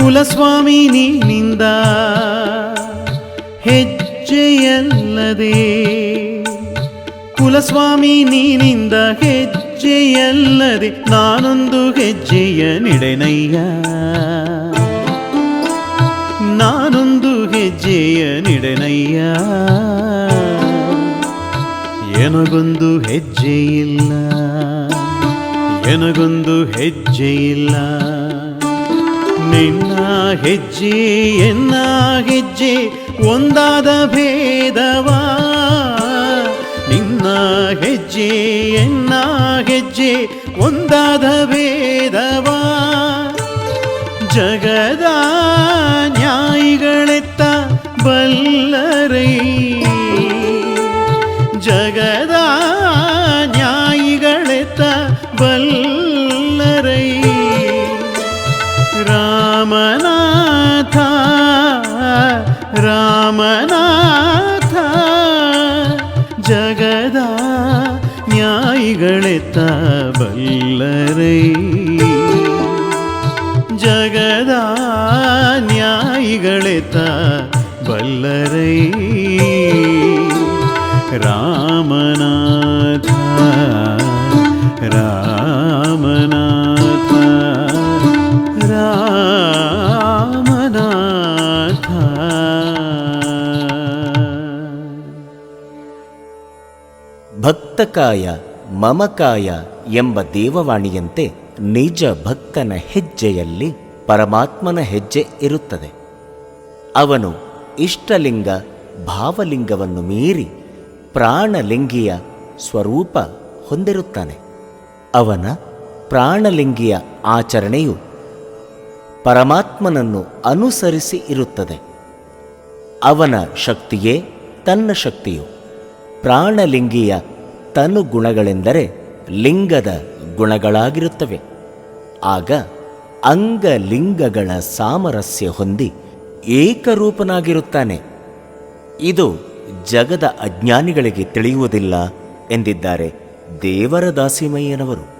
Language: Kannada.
ಕುಲಸ್ವಾಮಿ ನೀನಿಂದ ಹೆಜ್ಜೆಯಲ್ಲದೆ. ಕುಲಸ್ವಾಮಿ ನೀನಿಂದ ಹೆಜ್ಜೆಯಲ್ಲದೆ ನಾನೊಂದು ಹೆಜ್ಜೆಯ ನಿಡೆನಯ್ಯ. ನಾನೊಂದು ಹೆಜ್ಜೆಯ ನಿಡೆನಯ್ಯ. ಎನಗೊಂದು ಹೆಜ್ಜೆ ಇಲ್ಲ ಎನಗೊಂದು ಹೆಜ್ಜೆ ಇಲ್ಲ ನಿನ್ನ ಹೆಜ್ಜೆ ಎನ್ನ ಹೆಜ್ಜೆ ಒಂದಾದ ಭೇದವಾ ನಿನ್ನ ಹೆಜ್ಜೆ ಎನ್ನ ಹೆಜ್ಜೆ ಒಂದಾದ ಭೇದವಾ ಜಗದ ನ್ಯಾಯಿಗಳೆತ್ತ ಬಲ್ಲರೈ ಜಗದ ராமநாதா ராமநாதா ஜகதா ஞாயிகளெத்த வல்லரை. ஜகதா ஞாயிகளெத்த வல்லரை. ராமநாதா ரா ಭಕ್ತಕಾಯ ಮಮಕಾಯ ಎಂಬ ದೇವವಾಣಿಯಂತೆ ನಿಜ ಭಕ್ತನ ಹೆಜ್ಜೆಯಲ್ಲಿ ಪರಮಾತ್ಮನ ಹೆಜ್ಜೆ ಇರುತ್ತದೆ. ಅವನು ಇಷ್ಟಲಿಂಗ ಭಾವಲಿಂಗವನ್ನು ಮೀರಿ ಪ್ರಾಣಲಿಂಗಿಯ ಸ್ವರೂಪ ಹೊಂದಿರುತ್ತಾನೆ. ಅವನ ಪ್ರಾಣಲಿಂಗಿಯ ಆಚರಣೆಯು ಪರಮಾತ್ಮನನ್ನು ಅನುಸರಿಸಿ ಇರುತ್ತದೆ. ಅವನ ಶಕ್ತಿಯೇ ತನ್ನ ಶಕ್ತಿಯು. ಪ್ರಾಣಲಿಂಗಿಯ ತನು ಗುಣಗಳೆಂದರೆ ಲಿಂಗದ ಗುಣಗಳಾಗಿರುತ್ತವೆ. ಆಗ ಅಂಗಲಿಂಗಗಳ ಸಾಮರಸ್ಯ ಹೊಂದಿ ಏಕರೂಪನಾಗಿರುತ್ತಾನೆ. ಇದು ಜಗದ ಅಜ್ಞಾನಿಗಳಿಗೆ ತಿಳಿಯುವುದಿಲ್ಲ ಎಂದಿದ್ದಾರೆ ದೇವರ ದಾಸಿಮಯ್ಯನವರು